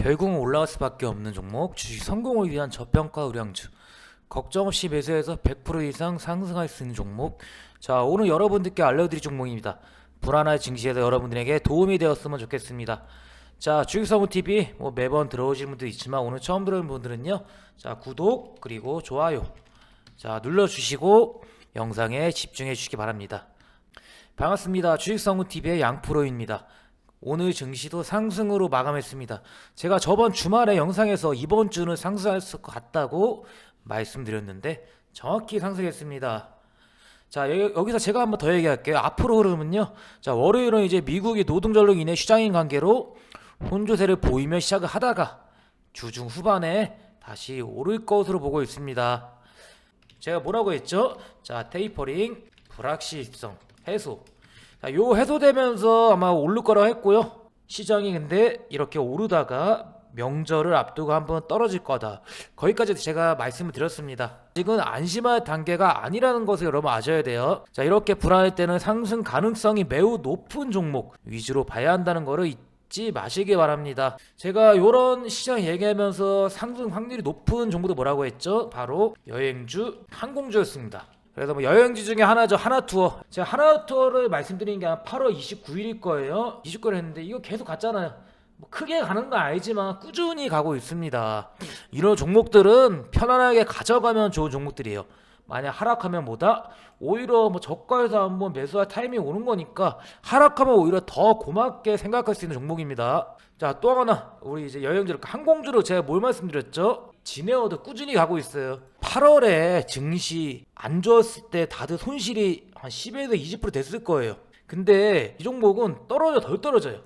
결국은 올라갈 수밖에 없는 종목 주식 성공을 위한 저평가 우량주. 걱정 없이 매수해서 100% 이상 상승할 수 있는 종목. 자 오늘 여러분들께 알려드릴 종목입니다. 불안한 증시에서 여러분들에게 도움이 되었으면 좋겠습니다. 자 주식서무TV 뭐 매번 들어오실 분도 있지만 오늘 처음 들어오는 분들은요. 자 구독 그리고 좋아요. 자 눌러주시고 영상에 집중해 주시기 바랍니다. 반갑습니다. 주식성우TV의 양프로입니다 오늘 증시도 상승으로 마감했습니다. 제가 저번 주말에 영상에서 이번 주는 상승할 것 같다고 말씀드렸는데 정확히 상승했습니다. 자 여- 여기서 제가 한번 더 얘기할게요. 앞으로 흐름은요. 자 월요일은 이제 미국이 노동절로 인해 시장인 관계로 혼조세를 보이며 시작을 하다가 주중 후반에 다시 오를 것으로 보고 있습니다. 제가 뭐라고 했죠? 자 테이퍼링, 불확실성 해소. 자, 요 해소되면서 아마 오를 거라고 했고요. 시장이 근데 이렇게 오르다가 명절을 앞두고 한번 떨어질 거다. 거기까지 제가 말씀을 드렸습니다. 아직은 안심할 단계가 아니라는 것을 여러분 아셔야 돼요. 자, 이렇게 불안할 때는 상승 가능성이 매우 높은 종목 위주로 봐야 한다는 거를 잊지 마시기 바랍니다. 제가 이런 시장 얘기하면서 상승 확률이 높은 종목도 뭐라고 했죠? 바로 여행주, 항공주였습니다. 그래서 뭐 여행지 중에 하나죠 하나 투어. 제가 하나 투어를 말씀드린 게한 8월 29일일 거예요. 29일 했는데 이거 계속 갔잖아요. 뭐 크게 가는 건 아니지만 꾸준히 가고 있습니다. 이런 종목들은 편안하게 가져가면 좋은 종목들이에요. 만약 하락하면 뭐다? 오히려 뭐 저가에서 한번 매수할 타이밍이 오는 거니까 하락하면 오히려 더 고맙게 생각할 수 있는 종목입니다. 자 또 하나 우리 이제 여행주로 항공주로 제가 뭘 말씀드렸죠? 진에어도 꾸준히 가고 있어요 8월에 증시 안 좋았을 때 다들 손실이 한 10에서 20% 됐을 거예요. 근데 이 종목은 떨어져 덜 떨어져요.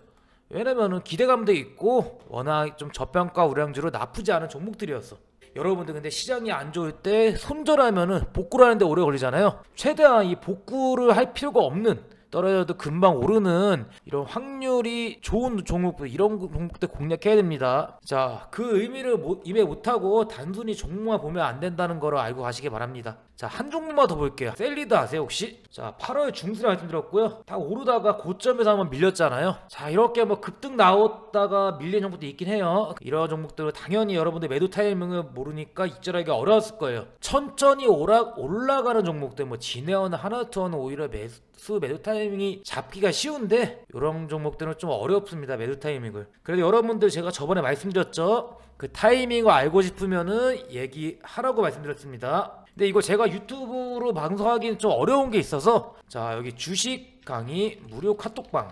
왜냐면은 기대감도 있고 워낙 좀 저평가 우량주로 나쁘지 않은 종목들이었어. 여러분들 근데 시장이 안 좋을 때 손절하면은 복구를 하는데 오래 걸리잖아요. 최대한 이 복구를 할 필요가 없는 떨어져도 금방 오르는 이런 확률이 좋은 종목들 이런 종목들 공략해야 됩니다. 자, 그 의미를 못, 입에 못하고 단순히 종목만 보면 안 된다는 거를 알고 가시기 바랍니다. 자, 한 종목만 더 볼게요. 셀리드 아세요 혹시? 자, 8월 중순에 말씀드렸고요. 다 오르다가 고점에서 한번 밀렸잖아요. 자, 이렇게 뭐 급등 나왔다가 밀린 종목도 있긴 해요. 이런 종목들은 당연히 여러분들 매도 타이밍을 모르니까 입절하기 어려웠을 거예요. 천천히 오라, 올라가는 종목들 뭐 진에어나 하나투어는 오히려 매수 매도 타이밍이 잡기가 쉬운데 이런 종목들은 좀 어렵습니다. 매도 타이밍을. 그래도 여러분들 제가 저번에 말씀드렸죠. 그 타이밍을 알고 싶으면은 얘기하라고 말씀드렸습니다. 근데 이거 제가 유튜브로 방송하기는 좀 어려운 게 있어서 자 여기 주식 강의 무료 카톡방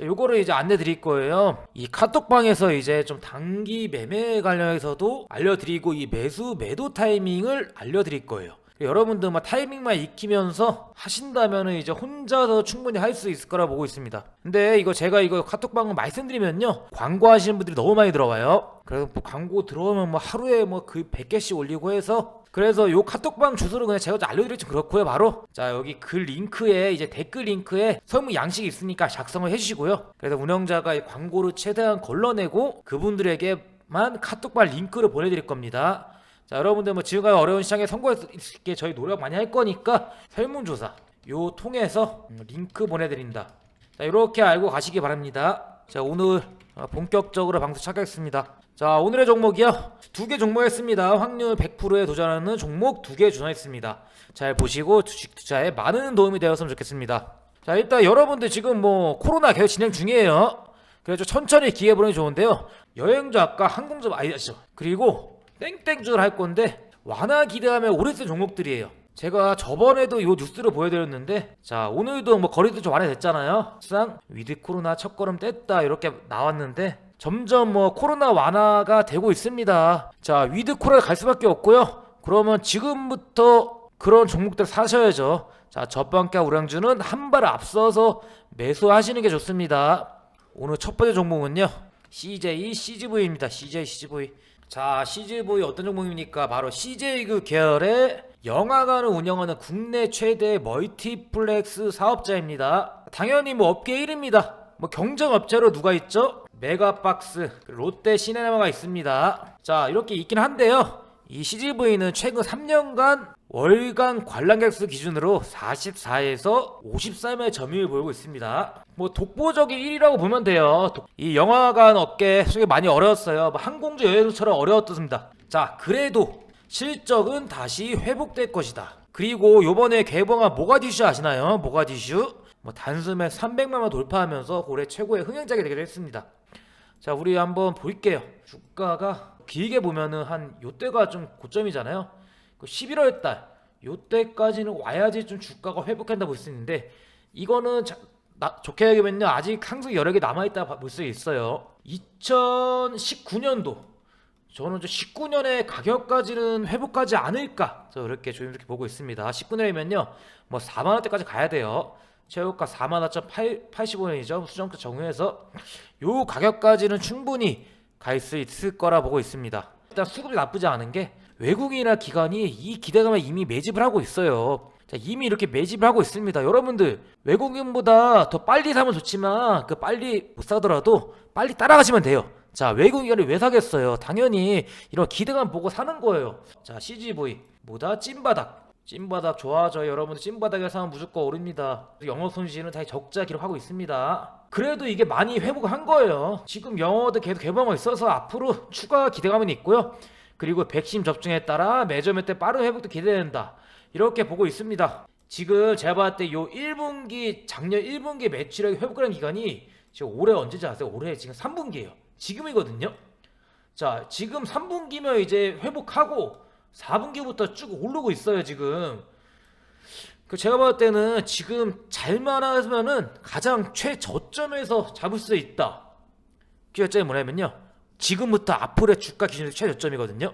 요거를 이제 안내 드릴 거예요. 이 카톡방에서 이제 좀 단기 매매 관련해서도 알려드리고 이 매수 매도 타이밍을 알려드릴 거예요. 여러분들 막 타이밍만 익히면서 하신다면은 이제 혼자서 충분히 할 수 있을 거라 보고 있습니다. 근데 이거 제가 이거 카톡방을 말씀드리면요. 광고하시는 분들이 너무 많이 들어와요. 그래서 뭐 광고 들어오면 뭐 하루에 뭐 그 100개씩 올리고 해서 그래서 요 카톡방 주소를 그냥 제가 알려드리지 그렇고요. 바로 자 여기 글 링크에 이제 댓글 링크에 설문 양식이 있으니까 작성을 해주시고요. 그래서 운영자가 이 광고를 최대한 걸러내고 그분들에게만 카톡방 링크를 보내드릴 겁니다. 자 여러분들 뭐 지금까지 어려운 시장에 성공할 수 있게 저희 노력 많이 할 거니까 설문조사 요 통해서 음, 링크 보내드린다. 자 이렇게 알고 가시기 바랍니다. 자 오늘 어, 본격적으로 방송 시작하겠습니다. 자 오늘의 종목이요 두 개 종목 했습니다. 확률 100%에 도전하는 종목 두 개 준비했습니다. 잘 보시고 주식 투자에 많은 도움이 되었으면 좋겠습니다. 자 일단 여러분들 지금 뭐 코로나 계속 진행 중이에요. 그래서 천천히 기회 보내면 좋은데요. 여행주 아까 항공주 많이 하시죠. 그리고 땡땡주를 할 건데 완화 기대하면 오래 쓴 종목들이에요. 제가 저번에도 이 뉴스를 보여드렸는데 자 오늘도 뭐 거리도 좀 완화됐잖아요. 상 위드 코로나 첫 걸음 뗐다 이렇게 나왔는데 점점 뭐 코로나 완화가 되고 있습니다. 자 위드 코로나 갈 수밖에 없고요. 그러면 지금부터 그런 종목들 사셔야죠. 자 저평가 우량주는 한 발 앞서서 매수하시는 게 좋습니다. 오늘 첫 번째 종목은요. CJ CGV입니다. CJ CGV. 자, CGV 어떤 종목입니까? 바로 CJ 그 계열의 영화관을 운영하는 국내 최대 멀티플렉스 사업자입니다. 당연히 뭐 업계 1위입니다. 뭐 경쟁 업체로 누가 있죠? 메가박스, 롯데 시네마가 있습니다. 자, 이렇게 있긴 한데요. 이 CGV는 최근 3년간 월간 관람객 수 기준으로 44에서 53의 점유율 보이고 있습니다. 뭐 독보적인 1위라고 보면 돼요. 독- 이 영화관 업계 속에 많이 어려웠어요. 뭐 항공주 여행처럼 어려웠습니다. 자, 그래도 실적은 다시 회복될 것이다. 그리고 요번에 개봉한 모가디슈 아시나요? 모가디슈 뭐 단숨에 300만 원 돌파하면서 올해 최고의 흥행작이 되기도 했습니다. 자, 우리 한번 볼게요. 주가가 길게 보면은 한 요때가 좀 고점이잖아요. 그 11월 달 요때까지는 와야지 좀 주가가 회복한다 볼 수 있는데 이거는 자, 나, 좋게 얘기하면요 아직 항상 여러 개 남아 있다 볼 수 있어요. 2019년도 저는 19년의 가격까지는 회복하지 않을까 저 이렇게 조심스럽게 보고 있습니다. 19년이면요 뭐 4만 원대까지 가야 돼요. 최고가 4만 4,085원이죠. 수정가 정유해서 요 가격까지는 충분히 갈 수 있을 거라 보고 있습니다. 일단 수급이 나쁘지 않은 게 외국인이나 기관이 이 기대감에 이미 매집을 하고 있어요. 자, 이미 이렇게 매집을 하고 있습니다. 여러분들 외국인보다 더 빨리 사면 좋지만 그 빨리 못 사더라도 빨리 따라가시면 돼요. 자 외국인이 왜 사겠어요? 당연히 이런 기대감 보고 사는 거예요. 자 CGV 뭐다 찐바닥 찐바닥 좋아져 여러분들 찐바닥에 사면 무조건 오릅니다. 영어 손실은 다 적자 기록하고 있습니다. 그래도 이게 많이 회복한 거예요. 지금 영어도 계속 개방하고 있어서 앞으로 추가 기대감은 있고요. 그리고 백신 접종에 따라 매점에 때 빠른 회복도 기대된다. 이렇게 보고 있습니다. 지금 제가 봤을 때 요 1분기 작년 1분기 매출액 회복하는 기간이 지금 올해 언제지 아세요? 올해 지금 3분기예요. 지금이거든요. 자, 지금 3분기면 이제 회복하고 4분기부터 쭉 오르고 있어요, 지금. 그 제가 봤을 때는 지금 잘만 하면은 가장 최저점에서 잡을 수 있다. 그 여점이 뭐냐면요. 지금부터 앞으로의 주가 기준이 최저점이거든요.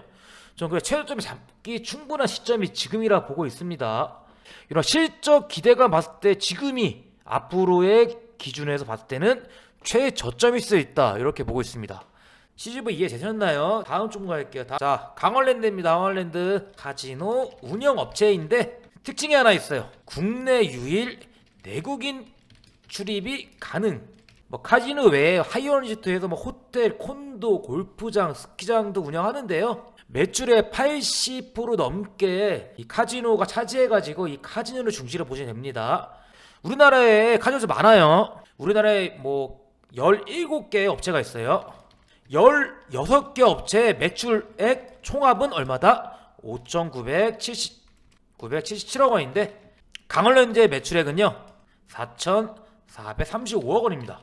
저는 그 최저점이 잡기 충분한 시점이 지금이라 보고 있습니다. 이런 실적 기대감 봤을 때 지금이 앞으로의 기준에서 봤을 때는 최저점일 수 있다. 이렇게 보고 있습니다. CGV 이해 되셨나요? 다음 좀 갈게요. 다- 자, 강원랜드입니다. 강원랜드 카지노 운영 업체인데 특징이 하나 있어요. 국내 유일 내국인 출입이 가능. 뭐 카지노 외에 하이어리지트에서 뭐 호텔, 콘도, 골프장, 스키장도 운영하는데요. 매출의 80% 넘게 이 카지노가 차지해가지고 이 카지노를 중시로 보시면 됩니다. 우리나라에 카지노가 많아요. 우리나라에 뭐 17개 업체가 있어요. 16개 업체 매출액 총합은 얼마다? 5,970 977억 원인데 강원랜드의 매출액은요 4,435억 원입니다.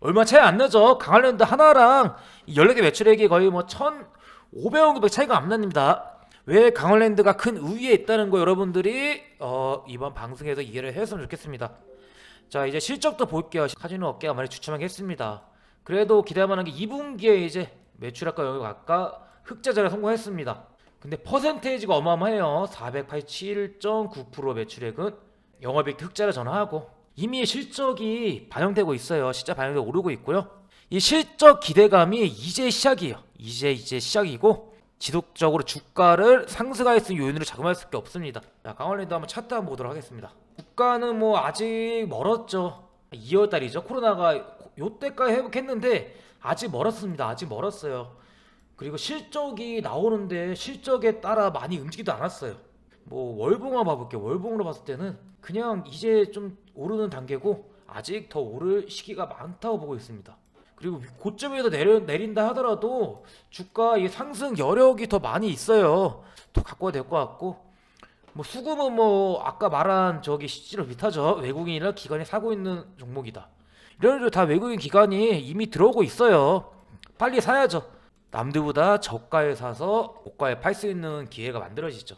얼마 차이 안 나죠? 강원랜드 하나랑 이 14개 매출액이 거의 뭐 1,500억 원 차이가 안 납니다. 왜 강원랜드가 큰 우위에 있다는 거 여러분들이 어, 이번 방송에서 이해를 했으면 좋겠습니다. 자 이제 실적도 볼게요. 카지노 업계가 많이 주춤하겠습니다. 그래도 기대할만한 게 2분기에 이제 매출액과 영역 아까 흑자자를 성공했습니다. 근데 퍼센테이지가 어마어마해요. 487.9% 매출액은 영업이익 흑자를 전환하고 이미 실적이 반영되고 있어요. 실제 반영되고 오르고 있고요. 이 실적 기대감이 이제 시작이에요. 이제 이제 시작이고 지속적으로 주가를 상승할 수 있는 요인으로 작용할 수밖에 없습니다. 자, 강원랜드 한번 차트 한번 보도록 하겠습니다. 주가는 뭐 아직 멀었죠. 2월 달이죠. 코로나가 요때까지 회복했는데 아직 멀었습니다. 아직 멀었어요. 그리고 실적이 나오는데 실적에 따라 많이 움직이도 않았어요. 뭐 월봉만 봐볼게요. 월봉으로 봤을 때는 그냥 이제 좀 오르는 단계고 아직 더 오를 시기가 많다고 보고 있습니다. 그리고 고점에서 내려, 내린다 하더라도 주가 이 상승 여력이 더 많이 있어요. 더 갖고 와야 될 것 같고 뭐 수급은 뭐 아까 말한 저기 실제로 비슷하죠. 외국인이나 기관이 사고 있는 종목이다. 이런 애들 다 외국인 기관이 이미 들어오고 있어요. 빨리 사야죠. 남들보다 저가에 사서 고가에 팔 수 있는 기회가 만들어지죠.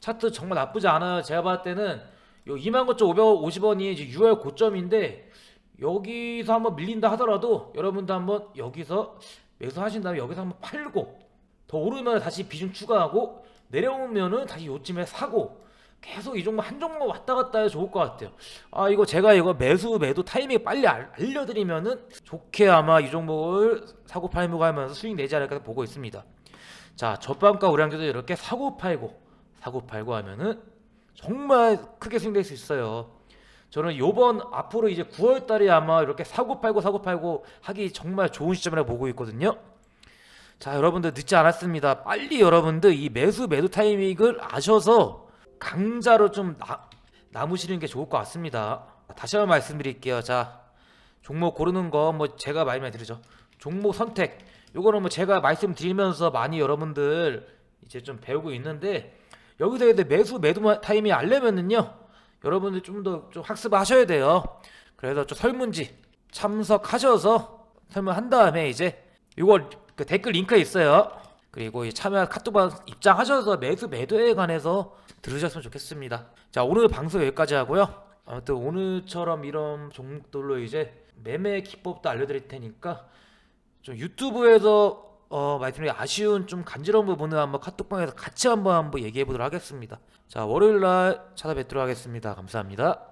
차트 정말 나쁘지 않아요. 제가 봤을 때는 요 29,550원이 이제 6월 고점인데 여기서 한번 밀린다 하더라도 여러분도 한번 여기서 매수 하신 다음에 여기서 한번 팔고 더 오르면 다시 비중 추가하고 내려오면은 다시 요쯤에 사고 계속 이 종목 한 종목 왔다 갔다 해도 좋을 것 같아요. 아 이거 제가 이거 매수 매도 타이밍 빨리 알, 알려드리면은 좋게 아마 이 종목을 사고 팔고 하면서 수익 내지 않을까 보고 있습니다. 자 저반가 우량주도 이렇게 사고 팔고 사고 팔고 하면은 정말 크게 수익낼 수 있어요. 저는 요번 앞으로 이제 9월 달에 아마 이렇게 사고 팔고 사고 팔고 하기 정말 좋은 시점이라고 보고 있거든요. 자, 여러분들 늦지 않았습니다. 빨리 여러분들 이 매수 매도 타이밍을 아셔서 강자로 좀 나, 남으시는 게 좋을 것 같습니다. 다시 한번 말씀드릴게요. 자 종목 고르는 거 뭐 제가 많이 많이 드리죠. 종목 선택 요거는 뭐 제가 말씀드리면서 많이 여러분들 이제 좀 배우고 있는데 여기서 근데 매수 매도 타이밍 알려면은요 여러분들 좀 더 좀 학습하셔야 돼요. 그래서 좀 설문지 참석하셔서 설문한 다음에 이제 이거 그 댓글 링크 있어요. 그리고 이 참여 카톡방 입장하셔서 매수 매도에 관해서 들으셨으면 좋겠습니다. 자 오늘 방송 여기까지 하고요. 아무튼 오늘처럼 이런 종목들로 이제 매매 기법도 알려드릴 테니까 좀 유튜브에서 어 말씀드린 아쉬운 좀 간지러운 부분을 한번 카톡방에서 같이 한번 한번 얘기해 보도록 하겠습니다. 자 월요일 날 찾아뵙도록 하겠습니다. 감사합니다.